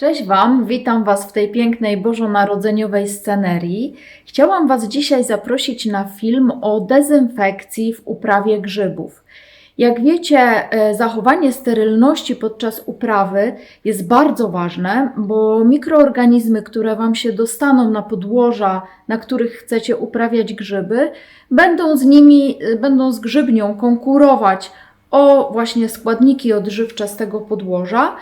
Cześć Wam, witam Was w tej pięknej bożonarodzeniowej scenerii. Chciałam Was dzisiaj zaprosić na film o dezynfekcji w uprawie grzybów. Jak wiecie, e, zachowanie sterylności podczas uprawy jest bardzo ważne, bo mikroorganizmy, które Wam się dostaną na podłoża, na których chcecie uprawiać grzyby, będą z nimi, e, będą z grzybnią konkurować o właśnie składniki odżywcze z tego podłoża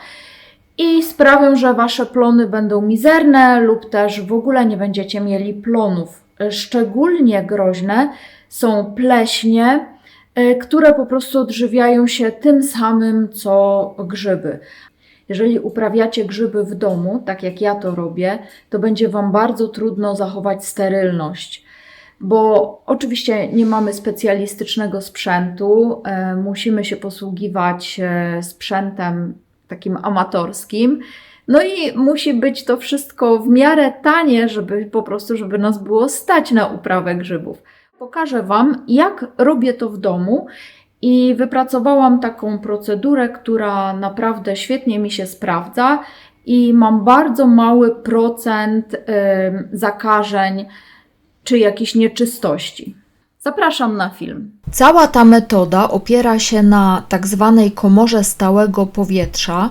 i sprawią, że wasze plony będą mizerne lub też w ogóle nie będziecie mieli plonów. Szczególnie groźne są pleśnie, y, które po prostu odżywiają się tym samym co grzyby. Jeżeli uprawiacie grzyby w domu, tak jak ja to robię, to będzie Wam bardzo trudno zachować sterylność, bo oczywiście nie mamy specjalistycznego sprzętu, e, musimy się posługiwać e, sprzętem takim amatorskim. No i musi być to wszystko w miarę tanie, żeby po prostu, żeby nas było stać na uprawę grzybów. Pokażę Wam, jak robię to w domu i wypracowałam taką procedurę, która naprawdę świetnie mi się sprawdza i mam bardzo mały procent zakażeń czy jakichś nieczystości. Zapraszam na film. Cała ta metoda opiera się na tak zwanej komorze stałego powietrza,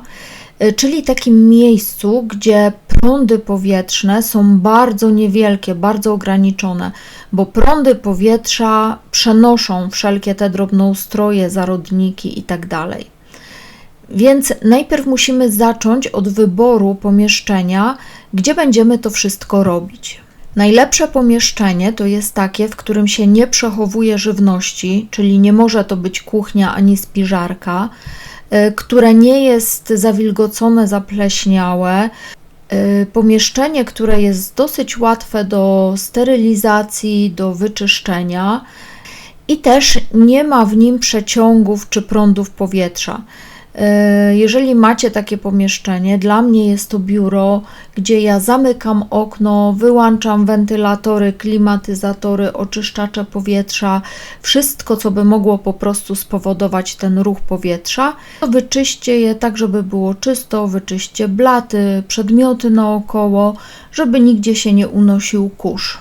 y, czyli takim miejscu, gdzie prądy powietrzne są bardzo niewielkie, bardzo ograniczone, bo prądy powietrza przenoszą wszelkie te drobnoustroje, zarodniki itd. Tak Więc najpierw musimy zacząć od wyboru pomieszczenia, gdzie będziemy to wszystko robić. Najlepsze pomieszczenie to jest takie, w którym się nie przechowuje żywności, czyli nie może to być kuchnia ani spiżarka, e, które nie jest zawilgocone, zapleśniałe. E, pomieszczenie, które jest dosyć łatwe do sterylizacji, do wyczyszczenia i też nie ma w nim przeciągów czy prądów powietrza. E, jeżeli macie takie pomieszczenie, dla mnie jest to biuro, gdzie ja zamykam okno, wyłączam wentylatory, klimatyzatory, oczyszczacze powietrza, wszystko, co by mogło po prostu spowodować ten ruch powietrza. Wyczyście je tak, żeby było czysto, wyczyście blaty, przedmioty naokoło, żeby nigdzie się nie unosił kurz.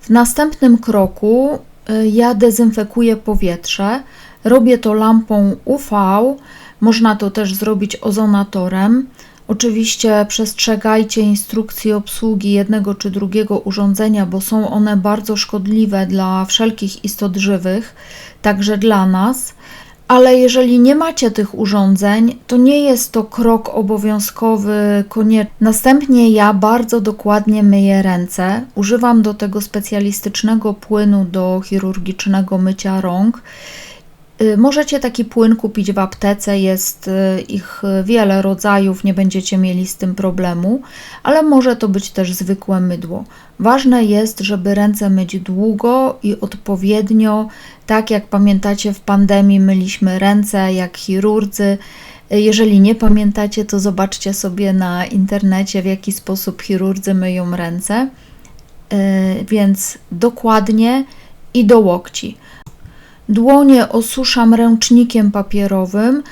W następnym kroku e, ja dezynfekuję powietrze. Robię to lampą UV można to też zrobić ozonatorem. Oczywiście przestrzegajcie instrukcji obsługi jednego czy drugiego urządzenia, bo są one bardzo szkodliwe dla wszelkich istot żywych, także dla nas. Ale jeżeli nie macie tych urządzeń, to nie jest to krok obowiązkowy, konieczny. Następnie ja bardzo dokładnie myję ręce. Używam do tego specjalistycznego płynu do chirurgicznego mycia rąk. Y, możecie taki płyn kupić w aptece, jest y, ich wiele rodzajów, nie będziecie mieli z tym problemu, ale może to być też zwykłe mydło. Ważne jest, żeby ręce myć długo i odpowiednio, tak jak pamiętacie w pandemii myliśmy ręce jak chirurdzy. Y, jeżeli nie pamiętacie, to zobaczcie sobie na internecie, w jaki sposób chirurdzy myją ręce. Więc dokładnie i do łokci. Dłonie osuszam ręcznikiem papierowym,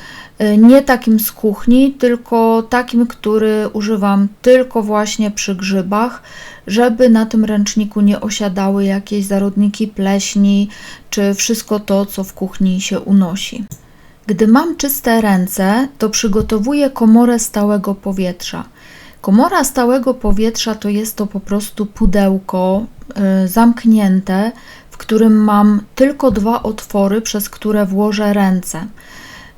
y, nie takim z kuchni, tylko takim, który używam tylko właśnie przy grzybach, żeby na tym ręczniku nie osiadały jakieś zarodniki pleśni, czy wszystko to, co w kuchni się unosi. Gdy mam czyste ręce, to przygotowuję komorę stałego powietrza. Komora stałego powietrza to jest to po prostu pudełko y, zamknięte, w którym mam tylko dwa otwory, przez które włożę ręce.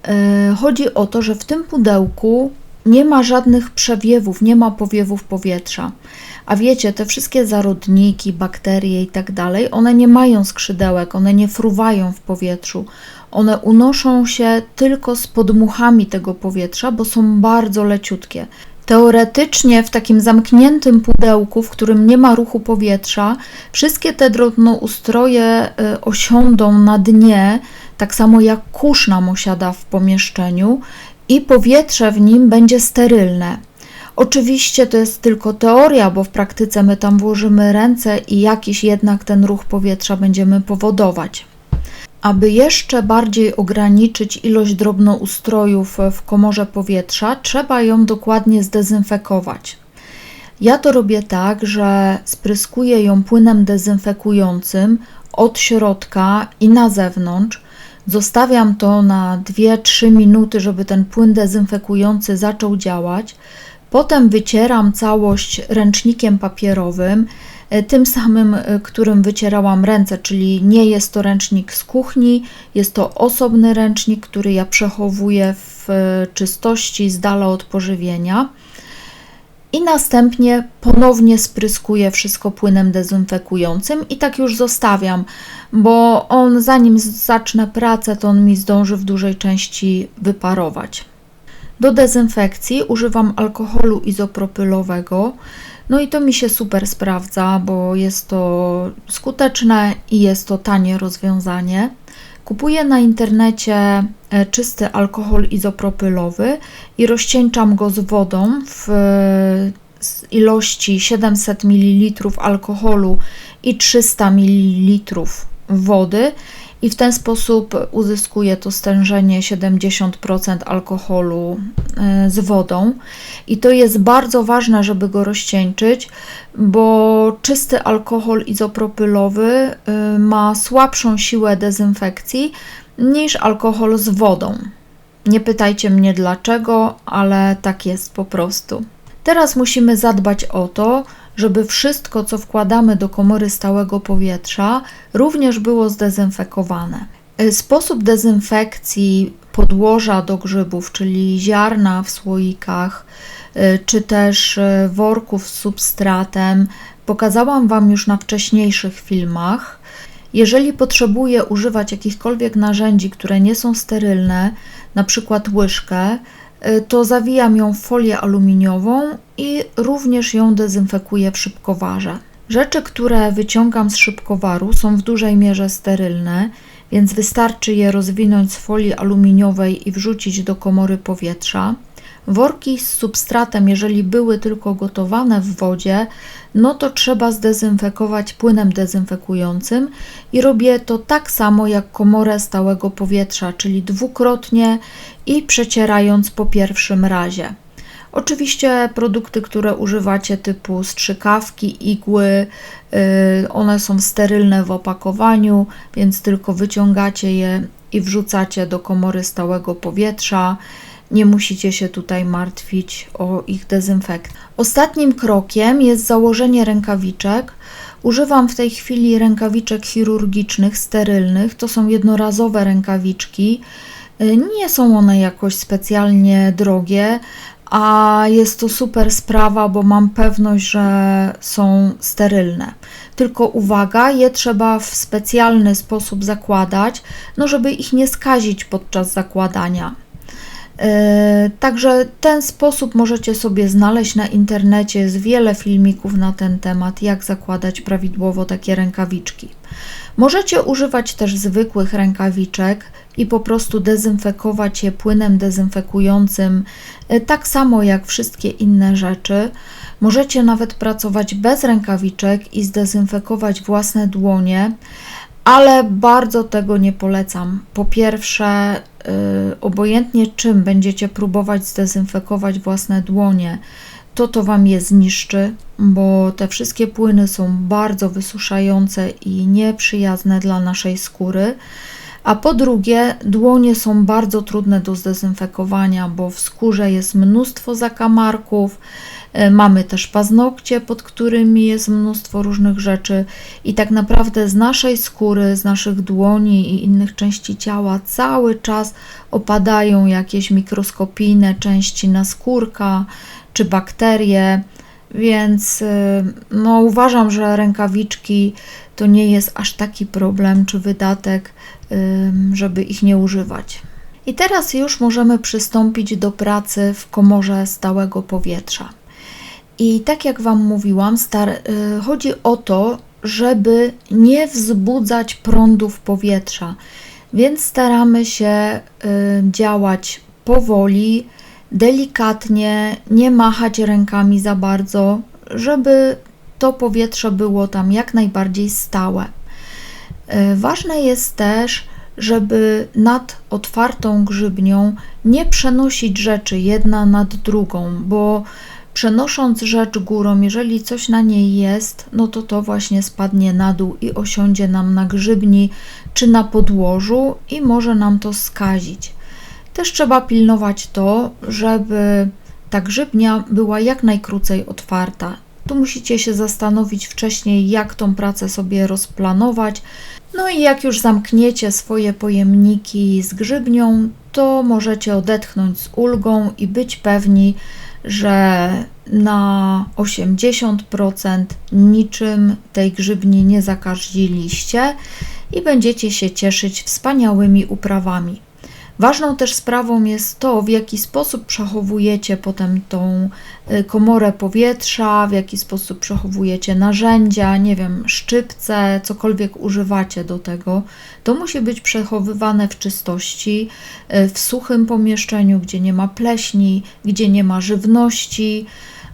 E, chodzi o to, że w tym pudełku nie ma żadnych przewiewów, nie ma powiewów powietrza. A wiecie, te wszystkie zarodniki, bakterie i tak dalej, one nie mają skrzydełek, one nie fruwają w powietrzu. One unoszą się tylko z podmuchami tego powietrza, bo są bardzo leciutkie. Teoretycznie w takim zamkniętym pudełku, w którym nie ma ruchu powietrza, wszystkie te drobnoustroje y, osiądą na dnie, tak samo jak kurz nam osiada w pomieszczeniu i powietrze w nim będzie sterylne. Oczywiście to jest tylko teoria, bo w praktyce my tam włożymy ręce i jakiś jednak ten ruch powietrza będziemy powodować. Aby jeszcze bardziej ograniczyć ilość drobnoustrojów w komorze powietrza, trzeba ją dokładnie zdezynfekować. Ja to robię tak, że spryskuję ją płynem dezynfekującym od środka i na zewnątrz. Zostawiam to na 2-3 minuty, żeby ten płyn dezynfekujący zaczął działać. Potem wycieram całość ręcznikiem papierowym, tym samym, e, którym wycierałam ręce, czyli nie jest to ręcznik z kuchni, jest to osobny ręcznik, który ja przechowuję w e, czystości z dala od pożywienia. I następnie ponownie spryskuję wszystko płynem dezynfekującym i tak już zostawiam, bo on zanim zacznę pracę, to on mi zdąży w dużej części wyparować. Do dezynfekcji używam alkoholu izopropylowego. No i to mi się super sprawdza, bo jest to skuteczne i jest to tanie rozwiązanie. Kupuję na internecie e, czysty alkohol izopropylowy i rozcieńczam go z wodą w ilości 700 ml alkoholu i 300 ml wody i w ten sposób uzyskuje to stężenie 70% alkoholu e, z wodą. I to jest bardzo ważne, żeby go rozcieńczyć, bo czysty alkohol izopropylowy e, ma słabszą siłę dezynfekcji niż alkohol z wodą. Nie pytajcie mnie dlaczego, ale tak jest po prostu. Teraz musimy zadbać o to, żeby wszystko, co wkładamy do komory stałego powietrza, również było zdezynfekowane. E, sposób dezynfekcji podłoża do grzybów, czyli ziarna w słoikach, e, czy też e, worków z substratem, pokazałam Wam już na wcześniejszych filmach. Jeżeli potrzebuję używać jakichkolwiek narzędzi, które nie są sterylne, na przykład łyżkę, to zawijam ją w folię aluminiową i również ją dezynfekuję w szybkowarze. Rzeczy, które wyciągam z szybkowaru są w dużej mierze sterylne, więc wystarczy je rozwinąć z folii aluminiowej i wrzucić do komory powietrza. Worki z substratem, jeżeli były tylko gotowane w wodzie, no to trzeba zdezynfekować płynem dezynfekującym i robię to tak samo jak komorę stałego powietrza, czyli dwukrotnie i przecierając po pierwszym razie. Oczywiście produkty, które używacie typu strzykawki, igły, yy, one są sterylne w opakowaniu, więc tylko wyciągacie je i wrzucacie do komory stałego powietrza. Nie musicie się tutaj martwić o ich dezynfekcję. Ostatnim krokiem jest założenie rękawiczek. Używam w tej chwili rękawiczek chirurgicznych, sterylnych. To są jednorazowe rękawiczki. Nie są one jakoś specjalnie drogie, a jest to super sprawa, bo mam pewność, że są sterylne. Tylko uwaga, je trzeba w specjalny sposób zakładać, no żeby ich nie skazić podczas zakładania. E, także ten sposób możecie sobie znaleźć na internecie. Jest wiele filmików na ten temat, jak zakładać prawidłowo takie rękawiczki. Możecie używać też zwykłych rękawiczek i po prostu dezynfekować je płynem dezynfekującym, e, tak samo jak wszystkie inne rzeczy. Możecie nawet pracować bez rękawiczek i zdezynfekować własne dłonie ale bardzo tego nie polecam. Po pierwsze, yy, obojętnie czym będziecie próbować zdezynfekować własne dłonie, to to Wam je zniszczy, bo te wszystkie płyny są bardzo wysuszające i nieprzyjazne dla naszej skóry. A po drugie, dłonie są bardzo trudne do zdezynfekowania, bo w skórze jest mnóstwo zakamarków, E, mamy też paznokcie, pod którymi jest mnóstwo różnych rzeczy, i tak naprawdę z naszej skóry, z naszych dłoni i innych części ciała cały czas opadają jakieś mikroskopijne części naskórka czy bakterie. Więc e, no, uważam, że rękawiczki to nie jest aż taki problem czy wydatek, żeby ich nie używać. I teraz już możemy przystąpić do pracy w komorze stałego powietrza. I tak jak Wam mówiłam, star, y, chodzi o to, żeby nie wzbudzać prądów powietrza, więc staramy się y, działać powoli, delikatnie, nie machać rękami za bardzo, żeby to powietrze było tam jak najbardziej stałe. Y, ważne jest też, żeby nad otwartą grzybnią nie przenosić rzeczy jedna nad drugą, bo przenosząc rzecz górą, jeżeli coś na niej jest, no to to właśnie spadnie na dół i osiądzie nam na grzybni czy na podłożu i może nam to skazić. Też trzeba pilnować to, żeby ta grzybnia była jak najkrócej otwarta. Tu musicie się zastanowić wcześniej, jak tą pracę sobie rozplanować. No i jak już zamkniecie swoje pojemniki z grzybnią, to możecie odetchnąć z ulgą i być pewni, że na 80% niczym tej grzybni nie zakaździliście i będziecie się cieszyć wspaniałymi uprawami. Ważną też sprawą jest to, w jaki sposób przechowujecie potem tą y, komorę powietrza, w jaki sposób przechowujecie narzędzia, nie wiem, szczypce, cokolwiek używacie do tego. To musi być przechowywane w czystości, y, w suchym pomieszczeniu, gdzie nie ma pleśni, gdzie nie ma żywności,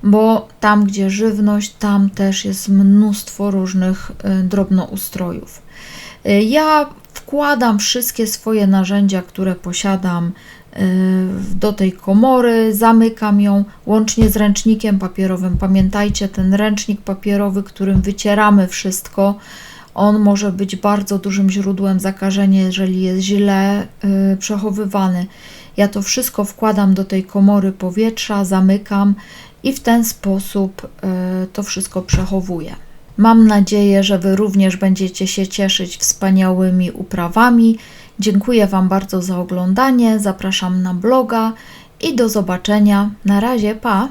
bo tam, gdzie żywność, tam też jest mnóstwo różnych y, drobnoustrojów. Ja wkładam wszystkie swoje narzędzia, które posiadam y, do tej komory, zamykam ją łącznie z ręcznikiem papierowym. Pamiętajcie, ten ręcznik papierowy, którym wycieramy wszystko, on może być bardzo dużym źródłem zakażenia, jeżeli jest źle y, przechowywany. Ja to wszystko wkładam do tej komory powietrza, zamykam i w ten sposób y, to wszystko przechowuję. Mam nadzieję, że Wy również będziecie się cieszyć wspaniałymi uprawami. Dziękuję Wam bardzo za oglądanie. Zapraszam na bloga i do zobaczenia. Na razie, pa!